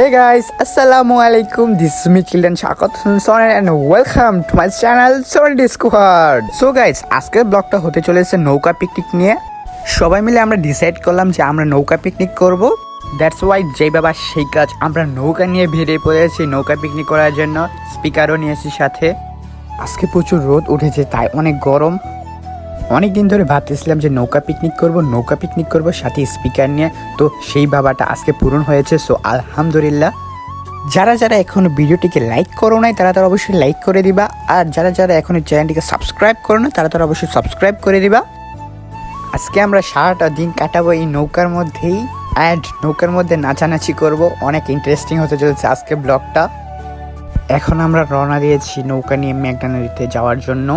Hey guys, Assalamu alaikum. This is me Children Shakot Sonen and welcome to my channel Sonen Squad. So guys, আজকের ব্লগটা হতে চলেছে নৌকা picnic নিয়ে। সবাই মিলে আমরা ডিসাইড করলাম যে আমরা নৌকা পিকনিক করব। দ্যাটস ওয়াই যেই বাবা সেই কাজ আমরা নৌকা নিয়ে বেরিয়ে পড়েছি নৌকা পিকনিক করার জন্য। স্পিকারও নিয়েছি সাথে। আজকে প্রচুর রোদ উঠেছে তাই অনেক গরম। অনেক দিন ধরে ভাবতেছিলাম যে নৌকা পিকনিক করব, নৌকা পিকনিক করব, সাথে স্পিকার নিয়ে। তো সেই বাবাটা আজকে পূরণ হয়েছে সো আলহামদুলিল্লাহ। যারা যারা এখনও ভিডিওটিকে লাইক করো নাই, তারা তারা অবশ্যই লাইক করে দিবা। আর যারা যারা এখনও চ্যানেলটিকে সাবস্ক্রাইব করো না তারা তারা অবশ্যই সাবস্ক্রাইব করে দিবা। আজকে আমরা সারাটা দিন কাটাবো এই নৌকার মধ্যেই অ্যান্ড নৌকার মধ্যে নাচানাচি করব। অনেক ইন্টারেস্টিং হতে চলেছে আজকে ব্লগটা এখন আমরা রওনা দিয়েছি নৌকা নিয়ে মেঘনা নদীতে যাওয়ার জন্য।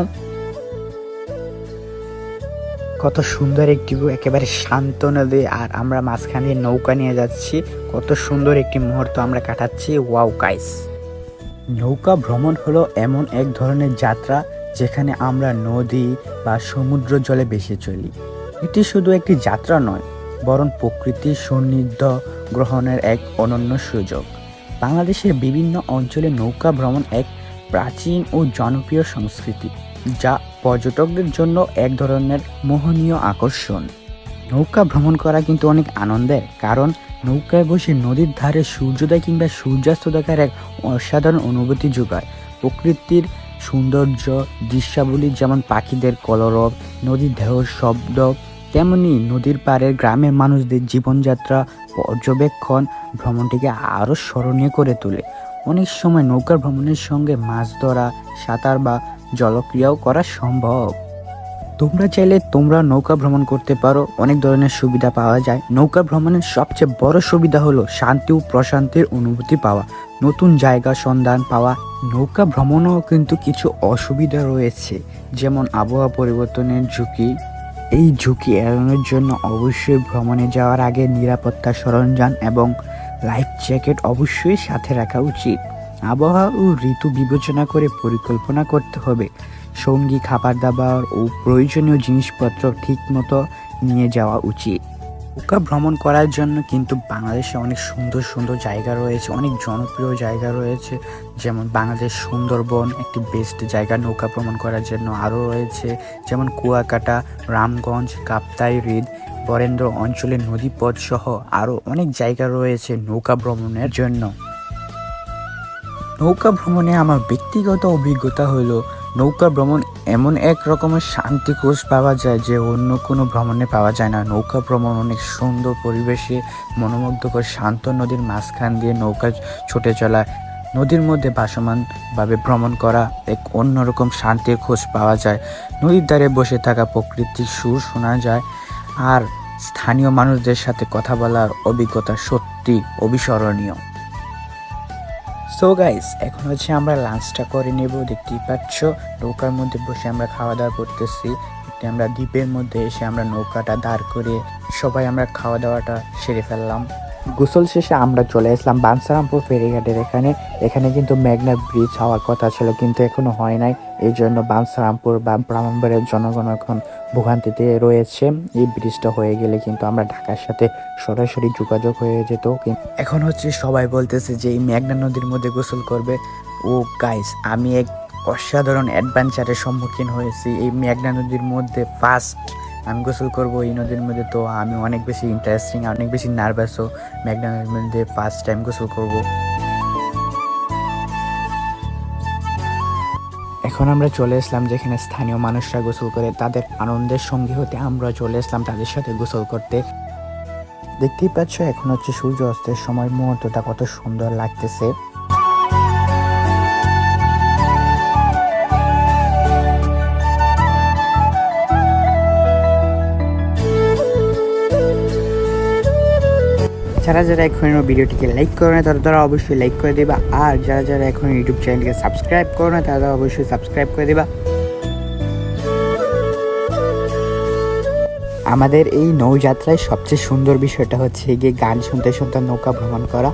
কত সুন্দর একটি একেবারে শান্ত নদী। আর আমরা মাঝখান দিয়ে নৌকা নিয়ে যাচ্ছি। কত সুন্দর একটি মুহূর্ত আমরা কাটাচ্ছি। ওয়াও কাইস নৌকা ভ্রমণ হলো এমন এক ধরনের যাত্রা যেখানে আমরা নদী বা সমুদ্র জলে বেশি চলি। এটি শুধু একটি যাত্রা নয়, বরং প্রকৃতির সান্নিধ্য গ্রহণের এক অনন্য সুযোগ। বাংলাদেশের বিভিন্ন অঞ্চলে নৌকা ভ্রমণ এক প্রাচীন ও জনপ্রিয় সংস্কৃতি, যা পর্যটকদের জন্য এক ধরনের মোহনীয় আকর্ষণ। নৌকা ভ্রমণ করা কিন্তু অনেক আনন্দের, কারণ নৌকায় বসে নদীর ধারে সূর্যোদয় কিংবা সূর্যাস্ত দেখার এক অসাধারণ অনুভূতি যোগায়। প্রকৃতির সৌন্দর্য, দৃশ্যাবলী যেমন পাখিদের কলরব, নদীর ঢেউর শব্দ, তেমনি নদীর পাড়ের গ্রামের মানুষদের জীবনযাত্রা, পর্যবেক্ষণ ভ্রমণটিকে আরও স্মরণীয় করে তোলে। অনেক সময় নৌকা ভ্রমণের সঙ্গে মাছ ধরা, সাঁতার বা জলক্রিয়াও করা সম্ভব। তোমরা চাইলে তোমরা নৌকা ভ্রমণ করতে পারো, অনেক ধরনের সুবিধা পাওয়া যায়। নৌকা ভ্রমণের সবচেয়ে বড় সুবিধা হলো শান্তি ও প্রশান্তির অনুভূতি পাওয়া। নতুন জায়গা সন্ধান পাওয়া। নৌকা ভ্রমণও কিন্তু কিছু অসুবিধা রয়েছে, যেমন আবহাওয়া পরিবর্তনের ঝুঁকি। এই ঝুঁকি এড়ানোর জন্য অবশ্যই ভ্রমণে যাওয়ার আগে নিরাপত্তা সরঞ্জাম এবং লাইফ জ্যাকেট অবশ্যই সাথে রাখা উচিত। আবহাওয়া ও ঋতু বিবেচনা করে পরিকল্পনা করতে হবে। সঙ্গী, খাবার দাবার ও প্রয়োজনীয় জিনিসপত্র ঠিকমতো নিয়ে যাওয়া উচিত। নৌকা ভ্রমণ করার জন্য কিন্তু বাংলাদেশে অনেক সুন্দর সুন্দর জায়গা রয়েছে, অনেক জনপ্রিয় জায়গা রয়েছে। যেমন বাংলাদেশ সুন্দরবন, একটি বেস্ট জায়গা নৌকা ভ্রমণ করার জন্য আরও রয়েছে। যেমন কুয়াকাটা, রামগঞ্জ, কাপ্তাই হ্রদ, বরেন্দ্র অঞ্চলের নদীপথ সহ আরও অনেক জায়গা রয়েছে নৌকা ভ্রমণের জন্য। নৌকা ভ্রমণে আমার ব্যক্তিগত অভিজ্ঞতা হলো, নৌকা ভ্রমণ এমন এক রকমের শান্তি খোঁজ পাওয়া যায় যে অন্য কোনো ভ্রমণে পাওয়া যায় না। নৌকা ভ্রমণ অনেক সুন্দর পরিবেশে মনোমুগ্ধকর শান্ত নদীর মাঝখান দিয়ে নৌকা ছুটে চলা, নদীর মধ্যে ভাসমানভাবে ভ্রমণ করা এক অন্যরকম শান্তির খোঁজ পাওয়া যায়। নদীর ধারে বসে থাকা প্রকৃতির সুর শোনা যায় আর স্থানীয় মানুষদের সাথে কথা বলার অভিজ্ঞতা সত্যি অবিস্মরণীয়। সো গাইস এখন হচ্ছে আমরা লাঞ্চটা করে নেব। দেখতেই পাচ্ছ, নৌকার মধ্যে বসে আমরা খাওয়া দাওয়া করতেছি। একটি আমরা দ্বীপের মধ্যে এসে আমরা নৌকাটা দাঁড় করে সবাই আমরা খাওয়া দাওয়াটা সেরে ফেললাম। গোসল শেষে আমরা চলে আসলাম বানসারামপুর ফেরিঘাটের এখানে। এখানে কিন্তু মেঘনা ব্রিজ হওয়ার কথা ছিল, কিন্তু এখনও হয় নাই। এই জন্য বানসারামপুর বা ব্রাহ্মণবাড়িয়ার জনগণ এখন ভোগান্তিতে রয়েছে। এই ব্রিজটা হয়ে গেলে কিন্তু আমরা ঢাকার সাথে সরাসরি যোগাযোগ হয়ে যেত। এখন হচ্ছে সবাই বলতেছে যে এই মেঘনা নদীর মধ্যে গোসল করবে। ও গাইস আমি এক অসাধারণ অ্যাডভেঞ্চারের সম্মুখীন হয়েছি। এই মেঘনা নদীর মধ্যে ফার্স্ট আমি গোসল করব এই নদীর মধ্যে, তো আমি অনেক বেশি ইন্টারেস্টিং অনেক বেশি নার্ভাসও মেঘনা মধ্যে ফার্স্ট টাইম গোসল করব। এখন আমরা চলে আসলাম যেখানে স্থানীয় মানুষরা গোসল করে, তাদের আনন্দের সঙ্গী হতে আমরা চলে আসলাম তাদের সাথে গোসল করতে। দেখতেই পাচ্ছ, এখন হচ্ছে সূর্য অস্তের সময়, মুহূর্তটা কত সুন্দর লাগতেছে। যারা যারা এখনও ভিডিওটিকে লাইক করে না তারা তারা অবশ্যই লাইক করে দেবা। আর যারা যারা এখন ইউটিউব চ্যানেলকে সাবস্ক্রাইব করো না তারা অবশ্যই সাবস্ক্রাইব করে দেবা। আমাদের এই নৌযাত্রায় সবচেয়ে সুন্দর বিষয়টা হচ্ছে গিয়ে গান শুনতে শুনতে নৌকা ভ্রমণ করা।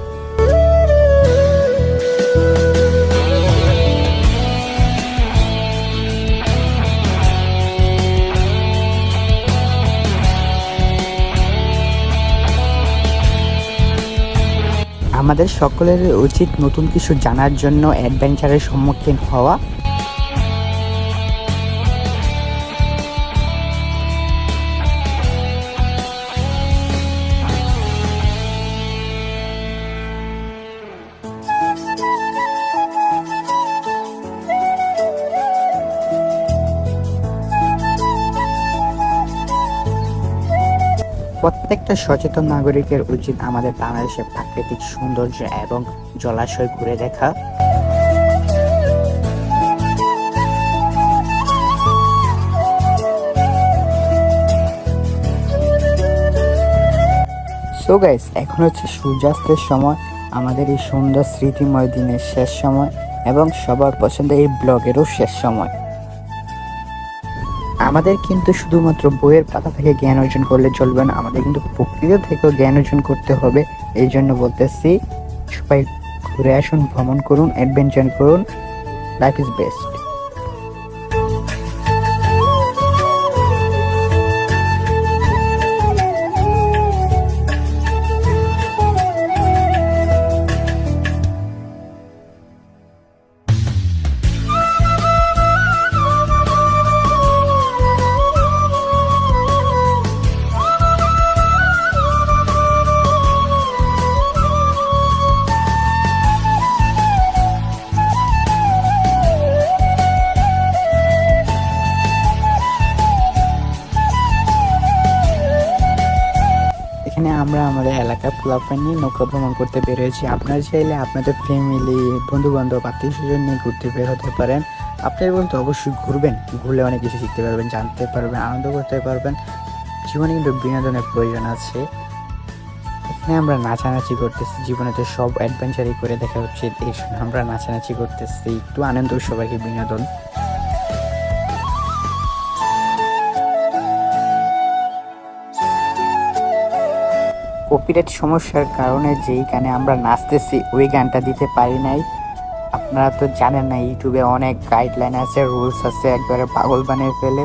আমাদের সকলের উচিত নতুন কিছু জানার জন্য অ্যাডভেঞ্চারের সম্মুখীন হওয়া। প্রত্যেকটা সচেতন নাগরিকের উচিত আমাদের বাংলাদেশের প্রাকৃতিক সৌন্দর্য এবং জলাশয় ঘুরে দেখা। সো গাইস এখন হচ্ছে সূর্যাস্তের সময়। আমাদের এই সুন্দর স্মৃতিময় দিনের শেষ সময় এবং সবার পছন্দের এই ব্লগেরও শেষ সময়। আমাদের কিন্তু শুধুমাত্র বইয়ের পাতা থেকে জ্ঞান অর্জন করলে চলবে না। আমাদের কিন্তু প্রকৃতি থেকেও জ্ঞান অর্জন করতে হবে। এই জন্য বলতেছি, সবাই ঘুরে আসুন, ভ্রমণ করুন অ্যাডভেঞ্চার করুন। লাইফ ইজ বেস্ট পোলাপান নিয়ে নৌকা ভ্রমণ করতে বের হয়েছি। আপনারা চাইলে আপনাদের ফ্যামিলি বন্ধু বান্ধব আত্মীয় স্বজন নিয়ে ঘুরতে বের হতে পারেন। আপনারা বলতে অবশ্যই ঘুরবেন, ঘুরলে অনেক কিছু শিখতে পারবেন, জানতে পারবেন, আনন্দ করতে পারবেন। জীবনে কিন্তু বিনোদনের প্রয়োজন আছে। এখানে আমরা নাচানাচি করতেছি, জীবনে তো সব অ্যাডভেঞ্চারই করে দেখা উচিত এই আমরা নাচানাচি করতেছি, একটু আনন্দ, সবাইকে বিনোদন। কপিরাইট সমস্যার কারণে যেই গানে আমরা নাচতেছি, ওই গানটা দিতে পারি নাই। আপনারা তো জানেন না, ইউটিউবে অনেক গাইডলাইন আছে রুলস আছে, একবারে পাগল বানিয়ে ফেলে।